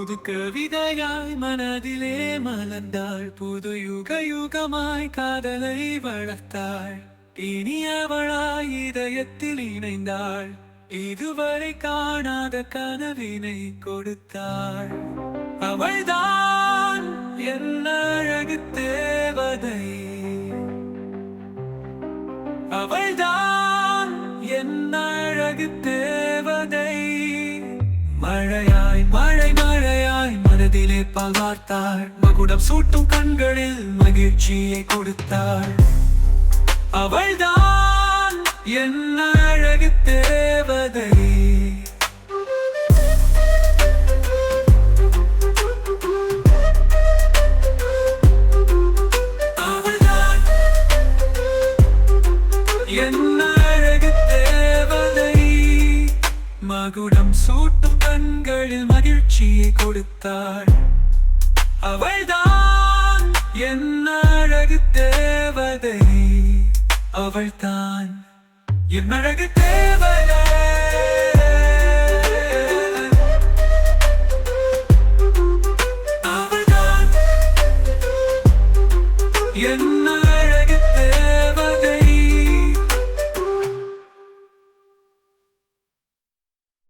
புது கவிதையாய் மனதிலே மலர்ந்தாள். புது யுக யுகமாய் காதலை வளர்த்தாள். இனியவளாய் இதயத்தில் இணைந்தாள். இதுவரை காணாத கனவினை கொடுத்தாள். அவள்தான் என்ன அழகு தேவதை. அவள்தான் என்ன அழகு தேவதை. மழையாய் மழை மனதிலே பகார்த்தாள் மகுடம் சூட்டும் கண்களில் மகிழ்ச்சியை கொடுத்தாள். அவள்தான் என்ன அழகு தேவதை. அவள்தான் என்ன அழகு தேவதை. மகுடம் சூட்டும் கண்களில் மகிழ்ச்சியை கொடுத்தாள். அவள்தான் என்ன அழகு தேவதை. அவள்தான் என் அழகு தேவதை. அவள்தான் என்ன